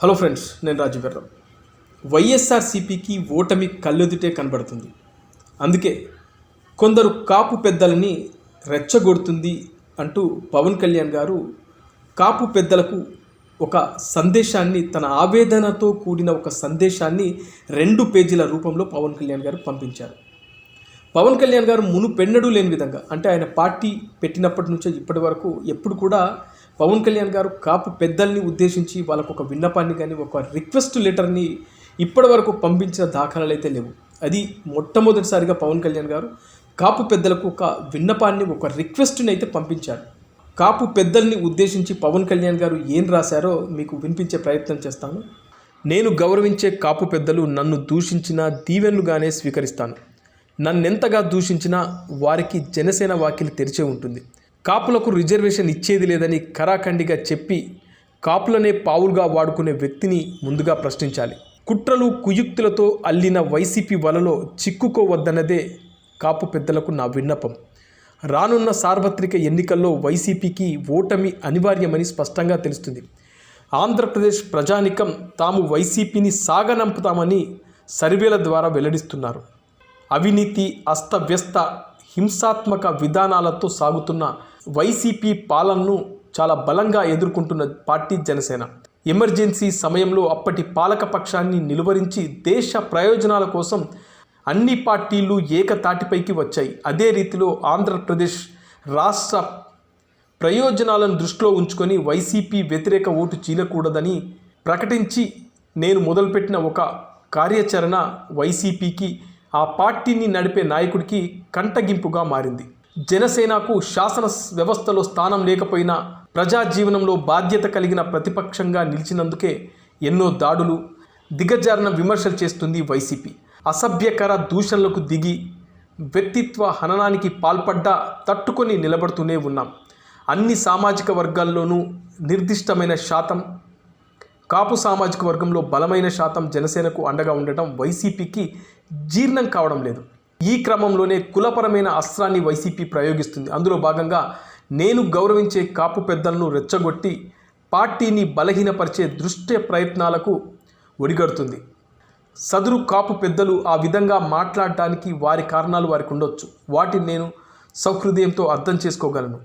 Hello friends నేను రాజు బెర్రం వైఎస్ఆర్సీపీకి ఓటమి కళ్ళెదుటే కనబడుతుంది. అందుకే కొందరు కాపు పెద్దలని రెచ్చగొడుతుంది అంటూ పవన్ కళ్యాణ్ గారు కాపు పెద్దలకు ఒక సందేశాన్ని తన ఆవేదనతో కూడిన ఒక సందేశాన్ని రెండు పేజీల రూపంలో పవన్ కళ్యాణ్ గారు పంపించారు. పవన్ కళ్యాణ్ గారు మునుపెన్నడూ లేని విధంగా అంటే ఆయన పార్టీ పెట్టినప్పటి నుంచే ఇప్పటి వరకు ఎప్పుడు కూడా పవన్ కళ్యాణ్ గారు కాపు పెద్దల్ని ఉద్దేశించి వాళ్ళకు ఒక విన్నపాన్ని కానీ ఒక రిక్వెస్ట్ లెటర్ని ఇప్పటి వరకు పంపించిన దాఖలాలు అయితే లేవు. అది మొట్టమొదటిసారిగా పవన్ కళ్యాణ్ గారు కాపు పెద్దలకు ఒక విన్నపాన్ని ఒక రిక్వెస్ట్ని అయితే పంపించారు. కాపు పెద్దల్ని ఉద్దేశించి పవన్ కళ్యాణ్ గారు ఏం రాశారో మీకు వినిపించే ప్రయత్నం చేస్తాను. నేను గౌరవించే కాపు పెద్దలు నన్ను దూషించిన దీవెన్లుగానే స్వీకరిస్తాను. నన్నెంతగా దూషించినా వారికి జనసేన వాకిలి తెరిచే ఉంటుంది. కాపులకు రిజర్వేషన్ ఇచ్చేది లేదని కరాఖండిగా చెప్పి కాపులనే పావులుగా వాడుకునే వ్యక్తిని ముందుగా ప్రశ్నించాలి. కుట్రలు కుయుక్తులతో అల్లిన వైసీపీ వలలో చిక్కుకోవద్దన్నదే కాపు పెద్దలకు నా విన్నపం. రానున్న సార్వత్రిక ఎన్నికల్లో వైసీపీకి ఓటమి అనివార్యమని స్పష్టంగా తెలుస్తుంది. ఆంధ్రప్రదేశ్ ప్రజానికం తాము వైసీపీని సాగనంపుతామని సర్వేల ద్వారా వెల్లడిస్తున్నారు. అవినీతి అస్తవ్యస్త హింసాత్మక విధానాలతో సాగుతున్న వైసీపీ పాలనను చాలా బలంగా ఎదుర్కొంటున్న పార్టీ జనసేన. ఎమర్జెన్సీ సమయంలో అప్పటి పాలక పక్షాన్ని నిలువరించి దేశ ప్రయోజనాల కోసం అన్ని పార్టీలు ఏకతాటిపైకి వచ్చాయి. అదే రీతిలో ఆంధ్రప్రదేశ్ రాష్ట్ర ప్రయోజనాలను దృష్టిలో ఉంచుకొని వైసీపీ వ్యతిరేక ఓటు చీలకూడదని ప్రకటించి నేను మొదలుపెట్టిన ఒక కార్యాచరణ వైసీపీకి ఆ పార్టీని నడిపే నాయకుడికి కంటగింపుగా మారింది. జనసేనకు శాసన వ్యవస్థలో స్థానం లేకపోయినా ప్రజా జీవనంలో బాధ్యత కలిగిన ప్రతిపక్షంగా నిలిచినందుకే ఎన్నో దాడులు దిగజారిన విమర్శలు చేస్తుంది వైసీపీ. అసభ్యకర దూషణలకు దిగి వ్యక్తిత్వ హననానికి పాల్పడ్డా తట్టుకొని నిలబడుతూనే ఉన్నాం. అన్ని సామాజిక వర్గాల్లోనూ నిర్దిష్టమైన శాతం కాపు సామాజిక వర్గంలో బలమైన శాతం జనసేనకు అండగా ఉండటం వైసీపీకి జీర్ణం కావడం లేదు. ఈ క్రమంలోనే కులపరమైన అస్త్రాన్ని వైసీపీ ప్రయోగిస్తుంది. అందులో భాగంగా నేను గౌరవించే కాపు పెద్దలను రెచ్చగొట్టి పార్టీని బలహీనపరిచే దృష్ట్య ప్రయత్నాలకు ఒడిగడుతుంది. సదురు కాపు పెద్దలు ఆ విధంగా మాట్లాడటానికి వారి కారణాలు వారికి ఉండొచ్చు. వాటిని నేను సౌహృదయంతో అర్థం చేసుకోగలను.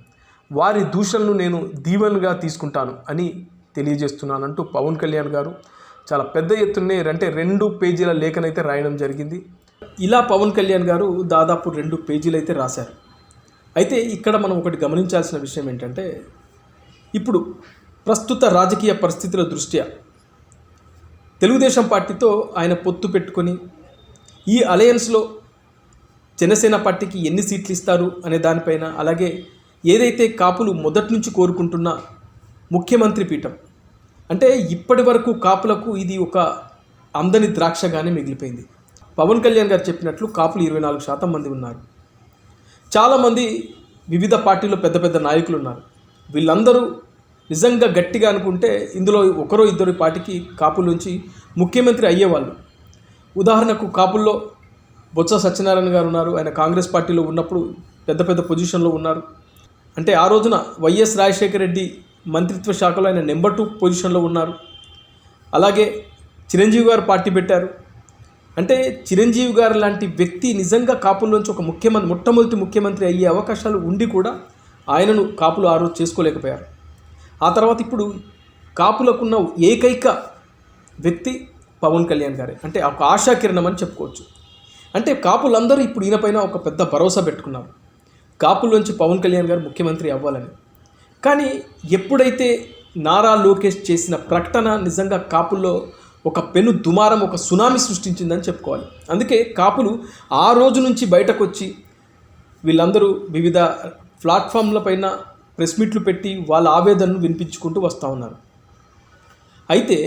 వారి దూషణను నేను దీవెనగా తీసుకుంటాను అని తెలియజేస్తున్నానంటూ పవన్ కళ్యాణ్ గారు చాలా పెద్ద ఎత్తునే అంటే రెండు పేజీల లేఖనైతే రాయడం జరిగింది. ఇలా పవన్ కళ్యాణ్ గారు దాదాపు రెండు పేజీలు అయితే రాశారు. అయితే ఇక్కడ మనం ఒకటి గమనించాల్సిన విషయం ఏంటంటే ఇప్పుడు ప్రస్తుత రాజకీయ పరిస్థితుల దృష్ట్యా తెలుగుదేశం పార్టీతో ఆయన పొత్తు పెట్టుకొని ఈ అలయన్స్లో జనసేన పార్టీకి ఎన్ని సీట్లు ఇస్తారు అనే దానిపైన అలాగే ఏదైతే కాపులు మొదటి నుంచి కోరుకుంటున్న ముఖ్యమంత్రి పీఠం అంటే ఇప్పటి వరకు కాపులకు ఇది ఒక అందని ద్రాక్షగానే మిగిలిపోయింది. పవన్ కళ్యాణ్ గారు చెప్పినట్లు కాపులు ఇరవై నాలుగు శాతం మంది ఉన్నారు. చాలామంది వివిధ పార్టీలో పెద్ద పెద్ద నాయకులు ఉన్నారు. వీళ్ళందరూ నిజంగా గట్టిగా అనుకుంటే ఇందులో ఒకరో ఇద్దరు పార్టీకి కాపుల నుంచి ముఖ్యమంత్రి అయ్యేవాళ్ళు. ఉదాహరణకు కాపుల్లో బొత్స సత్యనారాయణ గారు ఉన్నారు. ఆయన కాంగ్రెస్ పార్టీలో ఉన్నప్పుడు పెద్ద పెద్ద పొజిషన్లో ఉన్నారు. అంటే ఆ రోజున వైఎస్ రాజశేఖర రెడ్డి మంత్రిత్వ శాఖలో ఆయన నెంబర్ టూ పొజిషన్లో ఉన్నారు. అలాగే చిరంజీవి గారు పార్టీ పెట్టారు. అంటే చిరంజీవి గారు లాంటి వ్యక్తి నిజంగా కాపుల్లోంచి ఒక ముఖ్యమంత్రి మొట్టమొదటి ముఖ్యమంత్రి అయ్యే అవకాశాలు ఉండి కూడా ఆయనను కాపులు ఆ రోజు చేసుకోలేకపోయారు. ఆ తర్వాత ఇప్పుడు కాపులకున్న ఏకైక వ్యక్తి పవన్ కళ్యాణ్ గారే. అంటే ఒక ఆశాకిరణం అని చెప్పుకోవచ్చు. అంటే కాపులందరూ ఇప్పుడు ఈయనపైన ఒక పెద్ద భరోసా పెట్టుకున్నారు. కాపుల్లోంచి పవన్ కళ్యాణ్ గారు ముఖ్యమంత్రి అవ్వాలని. కానీ ఎప్పుడైతే నారా లోకేష్ చేసిన ప్రకటన నిజంగా కాపుల్లో ఒక పెను దుమారం ఒక సునామీ సృష్టించిందని చెప్పుకోవాలి. అందుకే కాపులు ఆ రోజు నుంచి బయటకు వచ్చి వీళ్ళందరూ వివిధ ప్లాట్ఫామ్లపైన ప్రెస్ మీట్లు పెట్టి వాళ్ళ ఆవేదనను వినిపించుకుంటూ వస్తూ ఉన్నారు. అయితే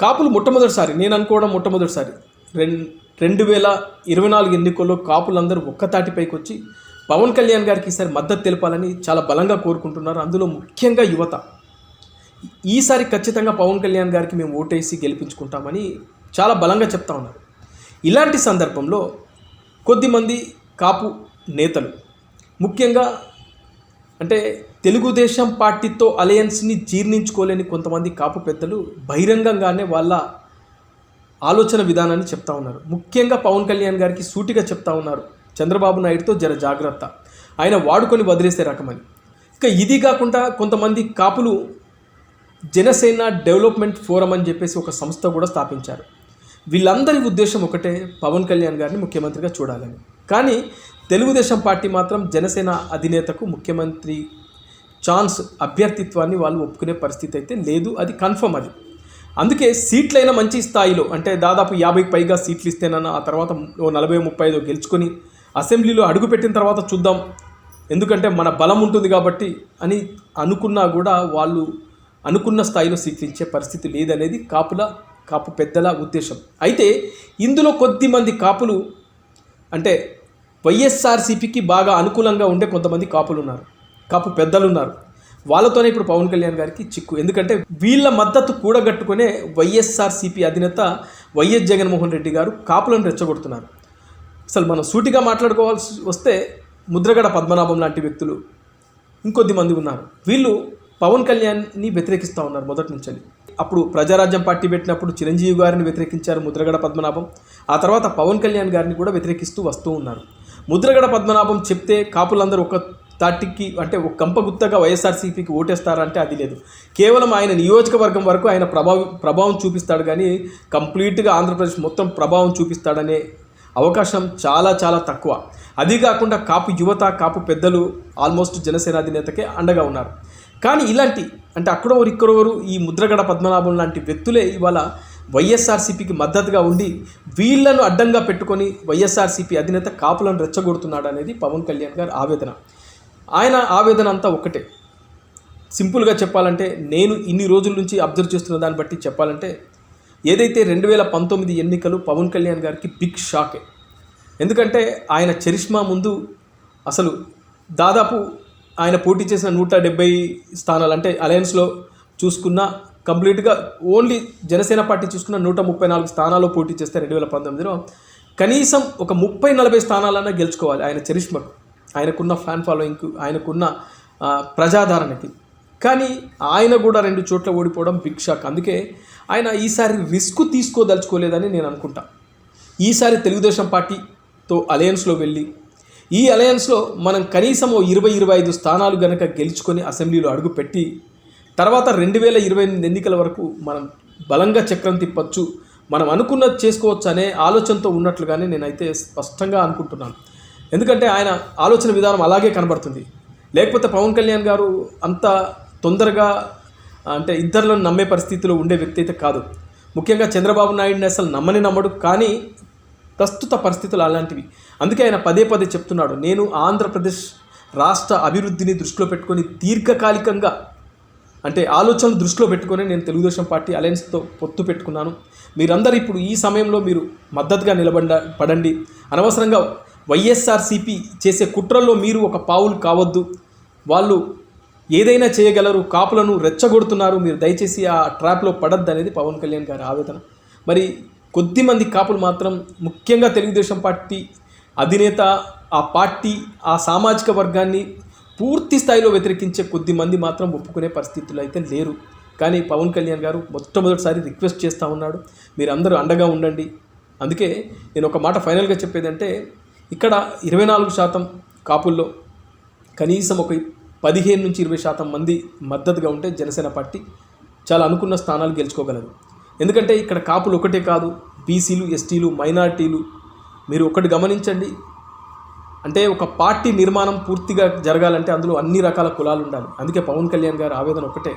కాపులు మొట్టమొదటిసారి నేను అనుకోవడం మొట్టమొదటిసారి రెండు రెండు వేల ఇరవై నాలుగు ఎన్నికల్లో కాపులందరూ ఒక్కతాటిపైకి వచ్చి పవన్ కళ్యాణ్ గారికి ఈసారి మద్దతు తెలపాలని చాలా బలంగా కోరుకుంటున్నారు. అందులో ముఖ్యంగా యువత. ఈసారి ఖచ్చితంగా పవన్ కళ్యాణ్ గారికి మేము ఓటేసి గెలిపించుకుంటామని చాలా బలంగా చెప్తా ఉన్నారు. ఇలాంటి సందర్భంలో కొద్దిమంది కాపు నేతలు ముఖ్యంగా అంటే తెలుగుదేశం పార్టీతో అలయన్స్ని జీర్ణించుకోలేని కొంతమంది కాపు పెద్దలు బహిరంగంగానే వాళ్ళ ఆలోచన విధానాన్ని చెప్తా ఉన్నారు. ముఖ్యంగా పవన్ కళ్యాణ్ గారికి సూటిగా చెప్తా ఉన్నారు. చంద్రబాబు నాయుడుతో జర జాగ్రత్త. ఆయన వాడుకొని వదిలేసే రకమని ఇక ఇది కాకుండా కొంతమంది కాపులు జనసేన డెవలప్మెంట్ ఫోరం అని చెప్పేసి ఒక సంస్థ కూడా స్థాపించారు. వీళ్ళందరి ఉద్దేశం ఒకటే పవన్ కళ్యాణ్ గారిని ముఖ్యమంత్రిగా చూడాలని. కానీ తెలుగుదేశం పార్టీ మాత్రం జనసేన అధినేతకు ముఖ్యమంత్రి ఛాన్స్ అభ్యర్థిత్వాన్ని వాళ్ళు ఒప్పుకునే పరిస్థితి అయితే లేదు అది కన్ఫర్మ్ అది. అందుకే సీట్లైన మంచి స్థాయిలో అంటే దాదాపు యాభైకి పైగా సీట్లు ఇస్తేనన్న ఆ తర్వాత ఓ నలభై ముప్పై ఐదో గెలుచుకొని అసెంబ్లీలో అడుగుపెట్టిన తర్వాత చూద్దాం. ఎందుకంటే మన బలం ఉంటుంది కాబట్టి అని అనుకున్నా కూడా వాళ్ళు అనుకున్న స్థాయిలో స్వీకరించే పరిస్థితి లేదనేది కాపుల కాపు పెద్దల ఉద్దేశం. అయితే ఇందులో కొద్దిమంది కాపులు అంటే వైఎస్ఆర్సీపీకి బాగా అనుకూలంగా ఉండే కొంతమంది కాపులు ఉన్నారు కాపు పెద్దలు ఉన్నారు వాళ్ళతోనే ఇప్పుడు పవన్ కళ్యాణ్ గారికి చిక్కు. ఎందుకంటే వీళ్ళ మద్దతు కూడగట్టుకునే వైఎస్ఆర్సీపీ అధినేత వైఎస్ జగన్మోహన్ రెడ్డి గారు కాపులను రెచ్చగొడుతున్నారు. అసలు మనం సూటిగా మాట్లాడుకోవాల్సి వస్తే ముద్రగడ పద్మనాభం లాంటి వ్యక్తులు ఇంకొద్ది మంది ఉన్నారు. వీళ్ళు పవన్ కళ్యాణ్ని వ్యతిరేకిస్తూ ఉన్నారు మొదటి నుంచి అప్పుడు ప్రజారాజ్యం పార్టీ పెట్టినప్పుడు చిరంజీవి గారిని వ్యతిరేకించారు ముద్రగడ పద్మనాభం. ఆ తర్వాత పవన్ కళ్యాణ్ గారిని కూడా వ్యతిరేకిస్తూ వస్తూ ఉన్నారు. ముద్రగడ పద్మనాభం చెప్తే కాపులందరూ ఒక తాటికి అంటే ఒక కంపగుత్తగా వైఎస్ఆర్సీపీకి ఓటేస్తారంటే అది లేదు. కేవలం ఆయన నియోజకవర్గం వరకు ఆయన ప్రభావం ప్రభావం చూపిస్తాడు కానీ కంప్లీట్గా ఆంధ్రప్రదేశ్ మొత్తం ప్రభావం చూపిస్తాడనే అవకాశం చాలా చాలా తక్కువ. అది కాకుండా కాపు యువత కాపు పెద్దలు ఆల్మోస్ట్ జనసేన అధినేతకే అండగా ఉన్నారు. కానీ ఇలాంటి అంటే అక్కడోరు ఇక్కడోరు ఈ ముద్రగడ పద్మనాభం లాంటి వ్యక్తులే ఇవాళ వైఎస్ఆర్సీపీకి మద్దతుగా ఉండి వీళ్ళను అడ్డంగా పెట్టుకొని వైఎస్ఆర్సీపీ అధినేత కాపులను రెచ్చగొడుతున్నాడు అనేది పవన్ కళ్యాణ్ గారి ఆవేదన. ఆయన ఆవేదన అంతా ఒకటే సింపుల్గా చెప్పాలంటే నేను ఇన్ని రోజుల నుంచి అబ్జర్వ్ చేస్తున్న దాన్ని బట్టి చెప్పాలంటే ఏదైతే రెండు వేల పంతొమ్మిది ఎన్నికలు పవన్ కళ్యాణ్ గారికి బిగ్ షాకే ఎందుకంటే ఆయన చరిష్మా ముందు అసలు దాదాపు ఆయన పోటీ చేసిన నూట డెబ్బై స్థానాలు అంటే అలయన్స్లో చూసుకున్న కంప్లీట్గా ఓన్లీ జనసేన పార్టీ చూసుకున్న నూట ముప్పై నాలుగు స్థానాల్లో పోటీ చేస్తే రెండు వేల పంతొమ్మిదిలో కనీసం ఒక ముప్పై నలభై స్థానాలన్నా గెలుచుకోవాలి ఆయన చరిష్మకు. ఆయనకున్న ఫ్యాన్ ఫాలోయింగ్కు ఆయనకున్న ప్రజాదారణకి ప్రజాదరణకి. కానీ ఆయన కూడా రెండు చోట్ల ఓడిపోవడం బిగ్ షాక్ అందుకే ఆయన ఈసారి రిస్క్ తీసుకోదలుచుకోలేదని నేను అనుకుంటా. ఈసారి తెలుగుదేశం పార్టీతో అలయన్స్లో వెళ్ళి ఈ అలయన్స్లో మనం కనీసం ఓ ఇరవై ఇరవై ఐదు స్థానాలు గనక గెలుచుకొని అసెంబ్లీలో అడుగుపెట్టి తర్వాత రెండు వేల ఇరవై ఎనిమిది ఎన్నికల వరకు మనం బలంగా చక్రం తిప్పచ్చు మనం అనుకున్నది చేసుకోవచ్చు అనే ఆలోచనతో ఉన్నట్లుగానే నేనైతే స్పష్టంగా అనుకుంటున్నాను. ఎందుకంటే ఆయన ఆలోచన విధానం అలాగే కనబడుతుంది. లేకపోతే పవన్ కళ్యాణ్ గారు అంత తొందరగా అంటే ఇద్దరులను నమ్మే పరిస్థితిలో ఉండే వ్యక్తి అయితే కాదు. ముఖ్యంగా చంద్రబాబు నాయుడిని అసలు నమ్మని నమ్మడు కానీ ప్రస్తుత పరిస్థితులు అలాంటివి. అందుకే ఆయన పదే పదే చెప్తున్నాడు నేను ఆంధ్రప్రదేశ్ రాష్ట్ర అభివృద్ధిని దృష్టిలో పెట్టుకొని దీర్ఘకాలికంగా అంటే ఆలోచనలు దృష్టిలో పెట్టుకొని నేను తెలుగుదేశం పార్టీ అలయన్స్తో పొత్తు పెట్టుకున్నాను. మీరందరూ ఇప్పుడు ఈ సమయంలో మీరు మద్దతుగా నిలబడ పడండి. అనవసరంగా వైఎస్ఆర్సీపీ చేసే కుట్రల్లో మీరు ఒక పావులు కావద్దు. వాళ్ళు ఏదైనా చేయగలరు కాపులను రెచ్చగొడుతున్నారు మీరు దయచేసి ఆ ట్రాప్లో పడద్దు అనేది పవన్ కళ్యాణ్ గారి ఆవేదన. మరి కొద్దిమంది కాపులు మాత్రం ముఖ్యంగా తెలుగుదేశం పార్టీ అధినేత ఆ పార్టీ ఆ సామాజిక వర్గాన్ని పూర్తి స్థాయిలో వ్యతిరేకించే కొద్ది మంది మాత్రం ఒప్పుకునే పరిస్థితులు అయితే లేరు. కానీ పవన్ కళ్యాణ్ గారు మొట్టమొదటిసారి రిక్వెస్ట్ చేస్తూ ఉన్నాడు మీరు అందరూ అండగా ఉండండి. అందుకే నేను ఒక మాట ఫైనల్గా చెప్పేదంటే ఇక్కడ ఇరవై నాలుగు శాతం కాపుల్లో కనీసం ఒక పదిహేను నుంచి ఇరవై శాతం మంది మద్దతుగా ఉంటే జనసేన పార్టీ చాలా అనుకున్న స్థానాలు గెలుచుకోగలదు. ఎందుకంటే ఇక్కడ కాపులు ఒకటే కాదు బీసీలు ఎస్టీలు మైనార్టీలు మీరు ఒకటి గమనించండి. అంటే ఒక పార్టీ నిర్మాణం పూర్తిగా జరగాలంటే అందులో అన్ని రకాల కులాలు ఉండాలి. అందుకే పవన్ కళ్యాణ్ గారి ఆవేదన ఒకటే.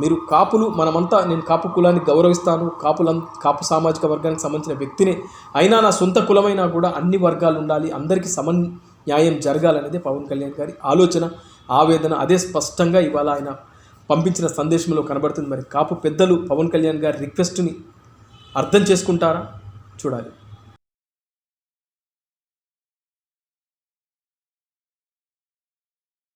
మీరు కాపులు మనమంతా నేను కాపు కులాన్ని గౌరవిస్తాను. కాపులం కాపు సామాజిక వర్గానికి సంబంధించిన వ్యక్తిని. అయినా నా సొంత కులమైనా కూడా అన్ని వర్గాలు ఉండాలి. అందరికీ సమన్యాయం జరగాలనేది పవన్ కళ్యాణ్ గారి ఆలోచన. ఆవేదన అదే స్పష్టంగా ఇవాళ ఆయన పంపించిన సందేశంలో కనబడుతుంది. మరి కాపు పెద్దలు పవన్ కళ్యాణ్ గారి రిక్వెస్ట్ని అర్థం చేసుకుంటారా? చూడాలి.